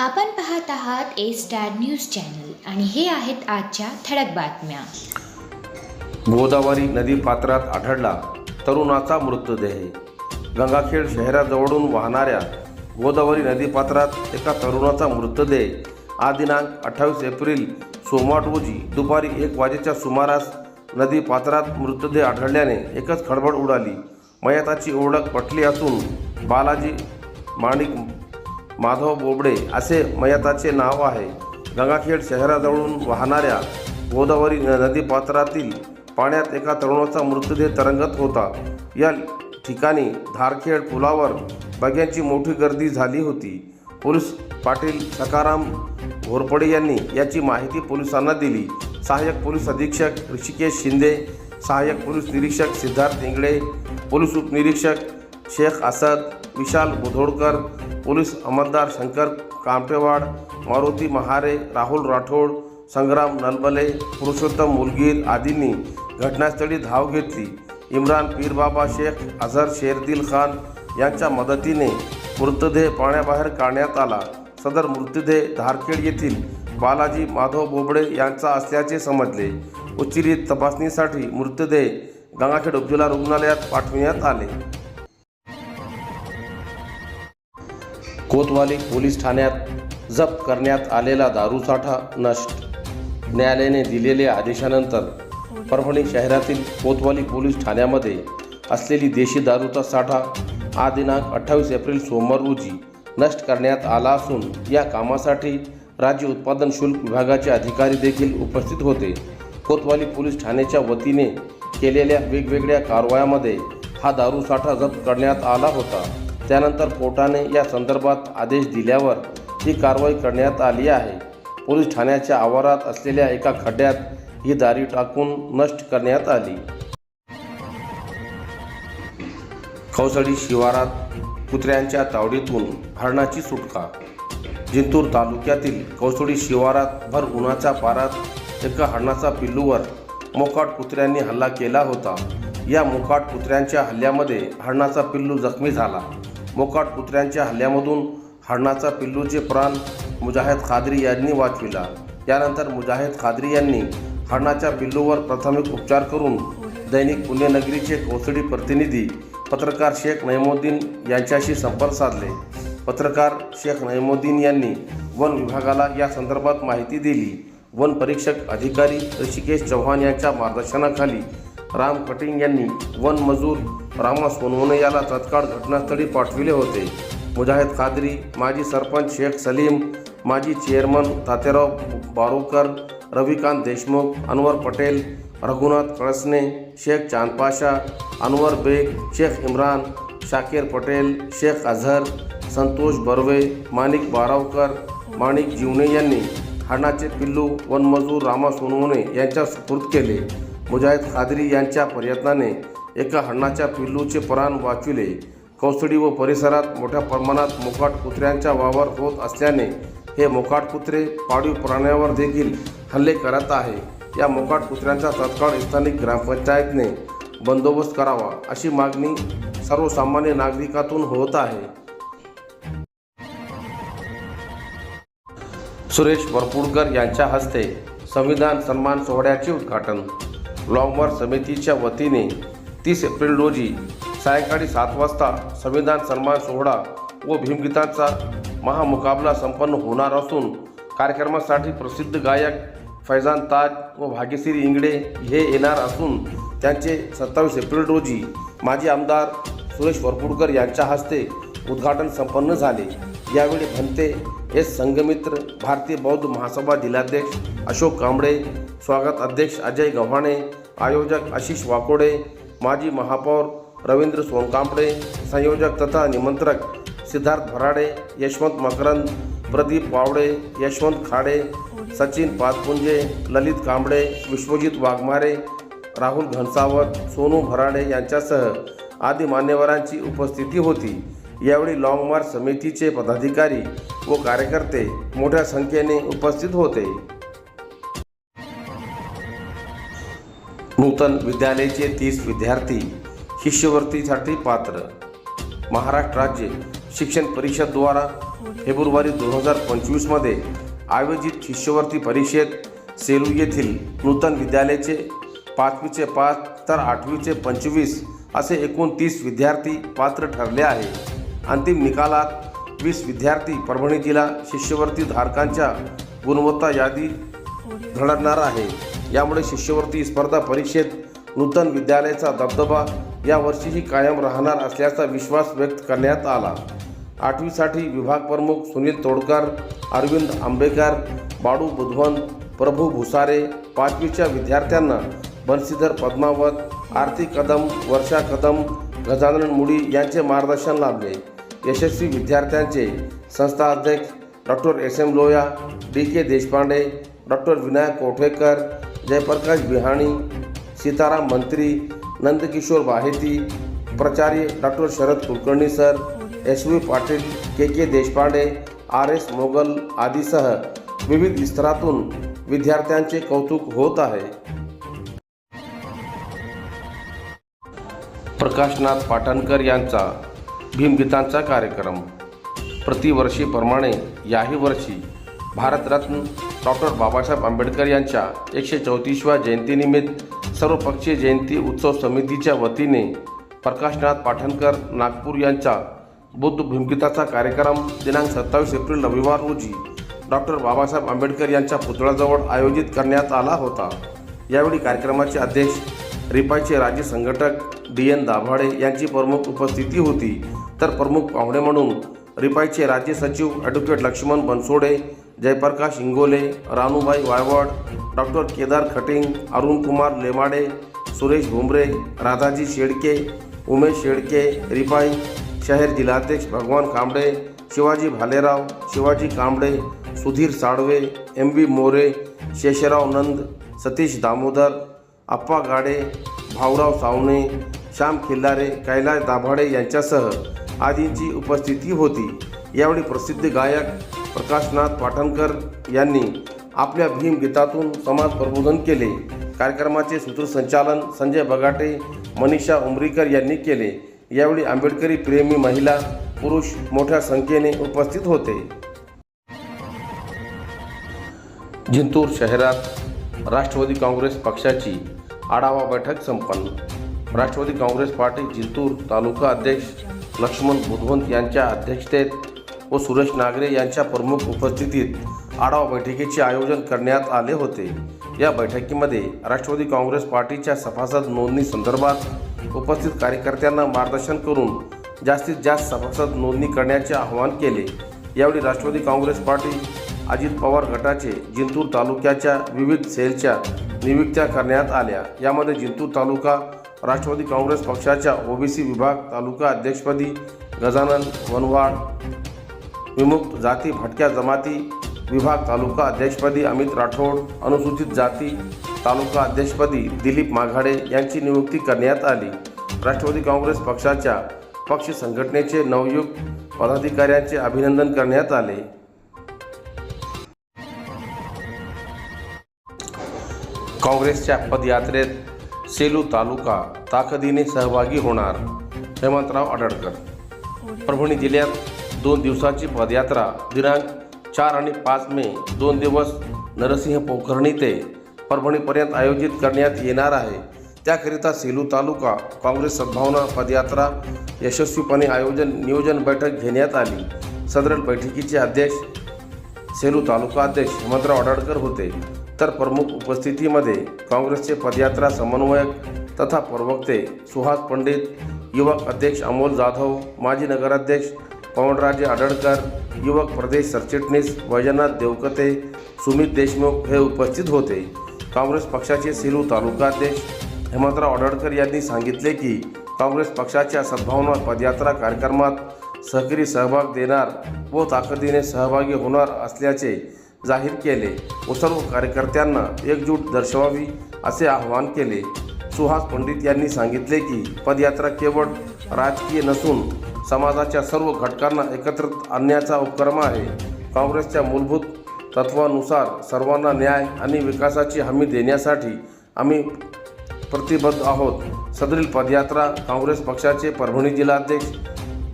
आपण पाहत आहात ए स्टार न्यूज चॅनल आणि हे आहेत आजच्या ठळक बातम्या. गोदावरी नदी पात्रात आढळला तरुणाचा मृतदेह. गंगाखेड शहराजवळून वाहणाऱ्या गोदावरी नदी पात्रात एका तरुणाचा मृतदेह. आज दिनांक अठ्ठावीस एप्रिल सोमवार रोजी दुपारी एक वाजेच्या सुमारास नदी पात्रात मृतदेह आढळल्याने एकच खळबळ उडाली. मयताची ओळख पटली असून बालाजी माणिक माधव बोबडे असे मयताचे नाव आहे. गंगाखेड शहराजवळून वाहणाऱ्या गोदावरी न- नदीपात्रातील पाण्यात एका तरुणाचा मृतदेह तरंगत होता. या ठिकाणी धारखेड पुलावर बग्यांची मोठी गर्दी झाली होती. पोलीस पाटील सकाराम घोरपडे यांनी याची माहिती पोलिसांना दिली. सहाय्यक पोलीस अधीक्षक ऋषिकेश शिंदे सहाय्यक पोलीस निरीक्षक सिद्धार्थ इंगळे पोलीस उपनिरीक्षक शेख असद विशाल बुधोडकर पोलीस अमलदार शंकर कामटेवाड मारुती महारे राहुल राठोड संग्राम नलबले पुरुषोत्तम मुलगीर आदींनी घटनास्थळी धाव घेतली. इम्रान पीरबाबा शेख अझर शेरदिल खान यांच्या मदतीने मृतदेह पाण्याबाहेर काढण्यात आला. सदर मृतदेह धारखेड येथील बालाजी माधव बोबडे यांचा असल्याचे समजले. उच्चिरित तपासणीसाठी मृतदेह गंगाखेड उपजिल्हा रुग्णालयात पाठविण्यात आले. कोतवाली पोलीस ठाण्यात जप्त करण्यात आलेला दारूसाठा नष्ट. न्यायालयाने दिलेल्या आदेशानंतर परभणी शहरातील कोतवाली पोलीस ठाण्यामध्ये असलेली देशी दारूचा साठा हा दिनांक अठ्ठावीस एप्रिल सोमवार रोजी नष्ट करण्यात आला असून या कामासाठी राज्य उत्पादन शुल्क विभागाचे अधिकारी देखील उपस्थित होते. कोतवाली पोलीस ठाण्याच्या वतीने केलेल्या वेगवेगळ्या कारवायामध्ये हा दारूसाठा जप्त करण्यात आला होता. त्यानंतर कोर्टाने या संदर्भात आदेश दिल्यावर ही कारवाई करण्यात आली आहे. पोलीस ठाण्याच्या आवारात असलेल्या एका खड्ड्यात ही दारी टाकून नष्ट करण्यात आली. खवसडी शिवारात कुत्र्यांच्या तावडीतून हरणाची सुटका. जिंतूर तालुक्यातील कौसडी शिवारात भर उन्हाच्या पारात एका हरणाचा पिल्लूवर मोकाट कुत्र्यांनी हल्ला केला होता. या मोकाट कुत्र्यांच्या हल्ल्यामध्ये हरणाचा पिल्लू जखमी झाला. मोकाट कुत्र्यांच्या हल्ल्यामधून हरणाचा पिल्लूचे प्राण मुजाहिद खादरी यांनी वाचविला. यानंतर मुजाहिद खादरी यांनी हरणाच्या पिल्लूवर प्राथमिक उपचार करून दैनिक पुण्यनगरीचे कोसडी प्रतिनिधी पत्रकार शेख नैमुद्दीन यांच्याशी संपर्क साधले. पत्रकार शेख नैमुद्दीन यांनी वन विभागाला या संदर्भात माहिती दिली. वन परीक्षक अधिकारी ऋषिकेश चव्हाण यांच्या मार्गदर्शनाखाली राम कटिंग यांनी वन मजूर रामा सोनवणे याला तत्काळ घटनास्थळी पाठविले होते. मुजाहिद खादरी माजी सरपंच शेख सलीम माजी चेअरमन तात्याराव बारोकर रविकांत देशमुख अनवर पटेल रघुनाथ कळसने शेख चांदपाशा अनवर बेग शेख इम्रान शाकीर पटेल शेख अझहर संतोष बर्वे माणिक बारावकर माणिक जीवने यांनी हरणाचे पिल्लू वनमजूर रामा सोनवणे यांच्या सुपूर्द केले. मुजाहिद खादरी यांच्या प्रयत्नाने एका हरणाच्या पिल्लूचे प्राण वाचविले. कौसडी व परिसरात मोठ्या प्रमाणात मोकाट कुत्र्यांचा वावर होत असल्याने हे मोकाट कुत्रे पाळीव प्राण्यावर देखील हल्ले करत आहे. या मोकाट कुत्र्यांचा तत्काळ स्थानिक ग्रामपंचायतने बंदोबस्त करावा अशी मागणी सर्वसामान्य नागरिकातून होत आहे. सुरेश वरपुडकर यांच्या हस्ते संविधान सन्मान सोहळ्याचे उद्घाटन. लॉंगमार्च समितीच्या वतीने तीस एप्रिल रोजी सायंकाळी सात वाजता संविधान सन्मान सोहळा व भीमगीतांचा महामुकाबला संपन्न होणार असून कार्यक्रमासाठी प्रसिद्ध गायक फैजान ताज व भाग्यश्री इंगडे हे येणार असून त्यांचे सत्तावीस एप्रिल रोजी माजी आमदार सुरेश वरपुडकर यांच्या हस्ते उद्घाटन संपन्न झाले. यावेळी भंते एस संघमित्र भारतीय बौद्ध महासभा जिल्हाध्यक्ष अशोक कांबळे स्वागत अध्यक्ष अजय गव्हाणे आयोजक आशिष वाकोडे माजी महापौर रवींद्र सोनकांबळे संयोजक तथा निमंत्रक सिद्धार्थ भराडे यशवंत मकरंद प्रदीप पावडे यशवंत खाडे सचिन पाचपुंजे ललित कांबळे विश्वजित वाघमारे राहुल घनसावत सोनू भराडे यांच्यासह आदी मान्यवरांची उपस्थिती होती. यावेळी लाँग मार्च समितीचे पदाधिकारी व कार्यकर्ते मोठ्या संख्येने उपस्थित होते. नूतन विद्यालयाचे तीस विद्यार्थी शिष्यवृत्तीसाठी पात्र. महाराष्ट्र राज्य शिक्षण परिषद द्वारा फेब्रुवारी दोन हजार पंचवीसमध्ये आयोजित शिष्यवृत्ती परीक्षेत सेलू येथील नूतन विद्यालयाचे पाचवीचे पाच तर आठवीचे पंचवीस असे एकूण तीस विद्यार्थी पात्र ठरले आहे. अंतिम निकालात वीस विद्यार्थी परभणी जिल्हा शिष्यवृत्ती धारकांच्या गुणवत्ता यादी घडणार आहे. यामुळे शिष्यवृत्ती स्पर्धा परीक्षेत नूतन विद्यालयाचा दबदबा यावर्षीही कायम राहणार असल्याचा विश्वास व्यक्त करण्यात आला. आठवीसाठी विभाग प्रमुख सुनील तोडकर अरविंद आंबेकर बाडू बुधवन प्रभू भुसारे पाचवीच्या विद्यार्थ्यांना बंशीधर पद्मावत आरती कदम वर्षा कदम गजानन मुडी यांचे मार्गदर्शन लाभले. यशस्वी विद्यार्थ्यांचे संस्था अध्यक्ष doctor S M Loya D K Deshpande doctor Vinayak Kothekar Jayprakash Bihani Sitaram Mantri Nandkishor Baheti प्राचार्य doctor Sharad Kulkarni sir S V Patil K K Deshpande R S Mogal आदीसह विविध स्तरातून विद्यार्थ्यांचे कौतुक होत आहे. प्रकाशनाथ पाटणकर यांचा भीमगीतांचा कार्यक्रम. प्रतिवर्षीप्रमाणे याही वर्षी भारतरत्न डॉक्टर बाबासाहेब आंबेडकर यांच्या एकशे चौतीसव्या जयंतीनिमित्त सर्वपक्षीय जयंती उत्सव समितीच्या वतीने प्रकाशनाथ पाठणकर नागपूर यांचा बुद्ध भीमगीताचा कार्यक्रम दिनांक सत्तावीस एप्रिल रविवार रोजी डॉक्टर बाबासाहेब आंबेडकर यांच्या पुतळ्याजवळ आयोजित करण्यात आला होता. यावेळी कार्यक्रमाचे अध्यक्ष रिपाईचे राज्य संघटक डी एन दाभाडे यांची प्रमुख उपस्थिती होती. तर प्रमुख पाहुणे म्हणून रिपाईचे राज्य सचिव ॲडव्होकेट लक्ष्मण बनसोडे जयप्रकाश इंगोले रानूबाई वायवड डॉक्टर केदार खटिंग अरुणकुमार लेमाडे सुरेश भुमरे राधाजी शेडके उमेश शेडके रिपाई शहर जिल्हाध्यक्ष भगवान कांबळे शिवाजी भालेराव शिवाजी कांबळे सुधीर साळवे एम बी मोरे शेषराव नंद सतीश दामोदर आप्पा गाडे भाऊराव सावणे श्याम खिल्लारे कैलास दाभाडे यांच्यासह आदींची उपस्थिती होती. यावेळी प्रसिद्ध गायक प्रकाशनाथ पाटणकर यांनी आपल्या भीम गीतातून समाज प्रबोधन केले. कार्यक्रमाचे सूत्रसंचालन संजय बगाटे मनीषा उमरीकर यांनी केले. यावेळी आंबेडकरी प्रेमी महिला पुरुष मोठ्या संख्येने उपस्थित होते. जिंतूर शहरात राष्ट्रवादी काँग्रेस पक्षाची आढावा बैठक संपन्न. राष्ट्रवादी काँग्रेस पार्टी जिंतूर तालुका अध्यक्ष लक्ष्मण बुधवंत यांच्या अध्यक्षतेत व सुरेश नागरे यांच्या प्रमुख उपस्थितीत आढावा बैठकीचे आयोजन करण्यात आले होते. या बैठकीमध्ये राष्ट्रवादी काँग्रेस पार्टीच्या सभासद नोंदणी संदर्भात उपस्थित कार्यकर्त्यांना मार्गदर्शन करून जास्तीत जास्त सभासद नोंदणी करण्याचे आवाहन केले. यावेळी राष्ट्रवादी काँग्रेस पार्टी अजित पवार गटाचे जिंतूर तालुक्याच्या विविध सेलच्या नियुक्त्या करण्यात आल्या. यामध्ये जिंतूर तालुका राष्ट्रवादी काँग्रेस पक्षाच्या ओबीसी विभाग तालुका अध्यक्षपदी गजानन वनवाड विमुक्त जाती भटक्या जमाती विभाग तालुका अध्यक्षपदी अमित राठोड अनुसूचित जाती तालुका अध्यक्षपदी दिलीप माघाडे यांची नियुक्ती करण्यात आली. राष्ट्रवादी काँग्रेस पक्षाच्या पक्ष संघटनेचे नवयुक्त पदाधिकाऱ्यांचे अभिनंदन करण्यात आले. काँग्रेसच्या पदयात्रेत सेलू तालुका ताकदीने सहभागी होणार हेमंतराव आडळकर परभणी जिल्ह्यात दोन दिवसाची पदयात्रा दिनांक चार आणि पाच मे दोन दिवस नरसिंह पोखरणी ते परभणीपर्यंत आयोजित करण्यात येणार आहे. त्याकरिता सेलू तालुका काँग्रेस सद्भावना पदयात्रा यशस्वीपणे आयोजन नियोजन बैठक घेण्यात आली. सदर बैठकीचे अध्यक्ष सेलू तालुका अध्यक्ष हेमंतराव आडाडकर होते. तर प्रमुख उपस्थितीमध्ये काँग्रेसचे पदयात्रा समन्वयक तथा प्रवक्ते सुहास पंडित युवक अध्यक्ष अमोल जाधव माजी नगराध्यक्ष पवनराजे आडळकर युवक प्रदेश सरचिटणीस वैजनाथ देवकते सुमित देशमुख हे उपस्थित होते. काँग्रेस पक्षाचे सेलू तालुकाध्यक्ष हेमंतराव आडळकर यांनी सांगितले की काँग्रेस पक्षाच्या सद्भावना पदयात्रा कार्यक्रमात सहकारी सहभाग देणार व ताकदीने सहभागी होणार असल्याचे जाहीर केले. व सर्व कार्यकर्त्यांना एकजूट दर्शवावी असे आवाहन केले. सुहास पंडित यांनी सांगितले की पदयात्रा केवळ राजकीय नसून समाजाच्या सर्व घटकांना एकत्रित आणण्याचा उपक्रम आहे. काँग्रेसच्या मूलभूत तत्वानुसार सर्वांना न्याय आणि विकासाची हमी देण्यासाठी आम्ही प्रतिबद्ध आहोत. सदरील पदयात्रा काँग्रेस पक्षाचे परभणी जिल्हाध्यक्ष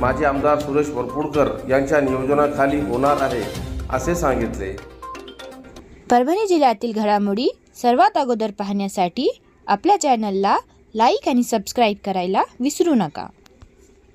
माजी आमदार सुरेश वरपुडकर यांच्या नियोजनाखाली होणार आहे असे सांगितले. परभणी जिल्ह्यातील घडामोडी सर्वात अगोदर पाहण्यासाठी आपल्या चॅनलला लाईक आणि सबस्क्राईब करायला विसरू नका.